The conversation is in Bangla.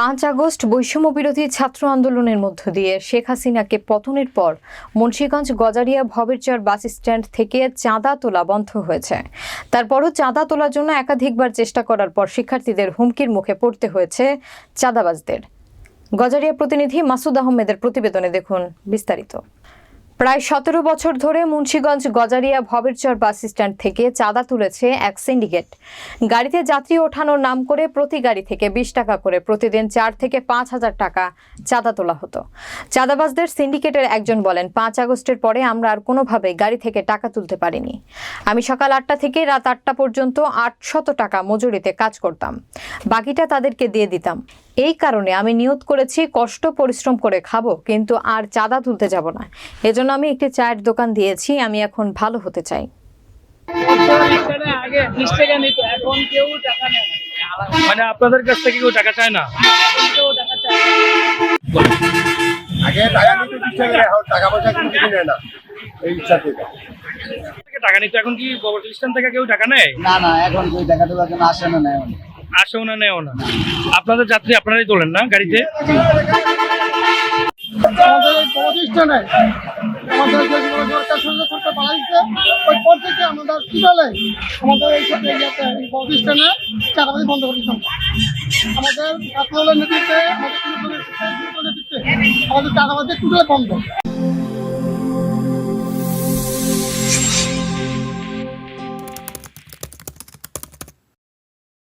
পাঁচ আগস্ট বৈষম্য বিরোধী ছাত্র আন্দোলনের মধ্য দিয়ে শেখ হাসিনাকে পতনের পর মুন্সীগঞ্জ গজারিয়া ভবেরচর বাস স্ট্যান্ড থেকে চাঁদা তোলা বন্ধ হয়েছে। তারপরও চাঁদা তোলার জন্য একাধিকবার চেষ্টা করার পর শিক্ষার্থীদের হুমকির মুখে পড়তে হয়েছে চাঁদাবাজদের। গজারিয়া প্রতিনিধি মাসুদ আহমেদের প্রতিবেদনে দেখুন বিস্তারিত। প্রায় সতেরো বছর ধরে মুন্সীগঞ্জ গজারিয়া ভবেরচর বাস স্ট্যান্ড থেকে চাঁদা তুলেছে এক সিন্ডিকেট। গাড়িতে যাত্রী ওঠানোর নাম করে প্রতি গাড়ি থেকে বিশ টাকা করে প্রতিদিন চার থেকে পাঁচ হাজার টাকা চাঁদা তোলা হতো। চাঁদাবাজদের সিন্ডিকেটের একজন বলেন, পাঁচ আগস্টের পরে আমরা আর কোনোভাবে গাড়ি থেকে টাকা তুলতে পারিনি। আমি সকাল আটটা থেকে রাত আটটা পর্যন্ত আটশত টাকা মজুরিতে কাজ করতাম। বাকিটা তাদেরকে দিয়ে দিতাম। এই কারণে আমি নিয়ত করেছি কষ্ট পরিশ্রম করে খাব কিন্তু আর চাঁদা তুলতে যাব না। এজন্য আমি একটি চায়ের দোকান দিয়েছি আমি এখন ভালো হতে চাই। টাকা টাকা মানে আপনাদের কাছ থেকে কেউ টাকা চায় না? এখন কেউ টাকা চায় আগে টাকা নিতে দিচ্ছে না, এখন টাকা পয়সা কিন্তু কিছু নেয় না এই ইচ্ছা থেকে। টাকা নিতে এখন কি স্ট্যান্ড থেকে কেউ টাকা নেয়? না না এখন কেউ দেখা তোলার জন্য আসে না এখন আসেও না, নেও না। আপনাদের যাত্রী আপনারাই তোলেন না গাড়িতে? আমাদের আমাদের চাঁদাবাজি টোটাল বন্ধ।